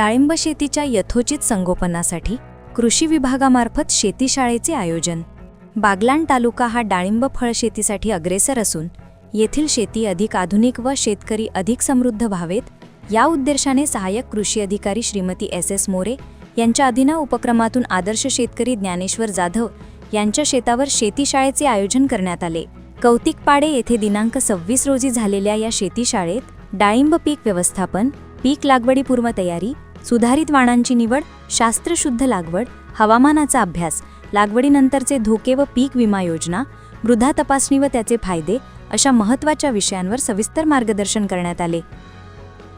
डाळिंब शेतीच्या यथोचित संगोपनासाठी कृषी विभागामार्फत शेतीशाळेचे आयोजन. बागलाण तालुका हा डाळिंब फळ शेतीसाठी अग्रेसर असून येथील शेती अधिक आधुनिक व शेतकरी अधिक समृद्ध व्हावेत या उद्देशाने सहाय्यक कृषी अधिकारी श्रीमती एस एस मोरे यांच्या अधीन उपक्रमातून आदर्श शेतकरी ज्ञानेश्वर जाधव यांच्या शेतावर शेतीशाळेचे आयोजन करण्यात आले. कौतिकपाडे येथे दिनांक सव्वीस रोजी झालेल्या या शेतीशाळेत डाळिंब पीक व्यवस्थापन पीक लागवडीपूर्व तयारी सुधारित वाणांची निवड शास्त्रशुद्ध लागवड हवामानाचा अभ्यास लागवडीनंतरचे धोके व पीक विमा योजना मृधा तपासणी व त्याचे फायदे अशा महत्त्वाच्या विषयांवर सविस्तर मार्गदर्शन करण्यात आले.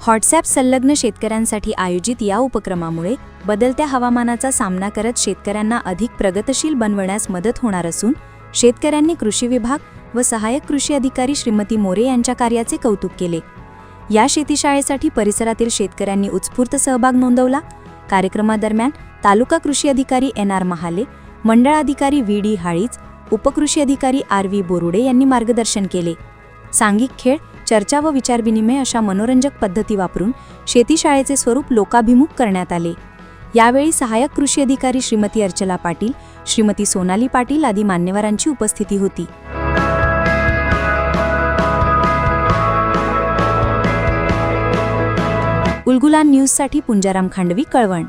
व्हॉट्सॲप संलग्न शेतकऱ्यांसाठी आयोजित या उपक्रमामुळे बदलत्या हवामानाचा सामना करत शेतकऱ्यांना अधिक प्रगतशील बनवण्यास मदत होणार असून शेतकऱ्यांनी कृषी विभाग व सहाय्यक कृषी अधिकारी श्रीमती मोरे यांच्या कार्याचे कौतुक केले. या शेतीशाळेसाठी परिसरातील शेतकऱ्यांनी उत्स्फूर्त सहभाग नोंदवला. कार्यक्रमादरम्यान तालुका कृषी अधिकारी एन आर महाले मंडळ अधिकारी व्ही डी हाळीज उपकृषी अधिकारी आर व्ही बोरुडे यांनी मार्गदर्शन केले. सांघिक खेळ चर्चा व विचारविनिमय अशा मनोरंजक पद्धती वापरून शेतीशाळेचे स्वरूप लोकाभिमुख करण्यात आले. यावेळी सहाय्यक कृषी अधिकारी श्रीमती अर्चला पाटील श्रीमती सोनाली पाटील आदी मान्यवरांची उपस्थिती होती. उलगुला न्यूजसाठी पुंजाराम खांडवी कळवण.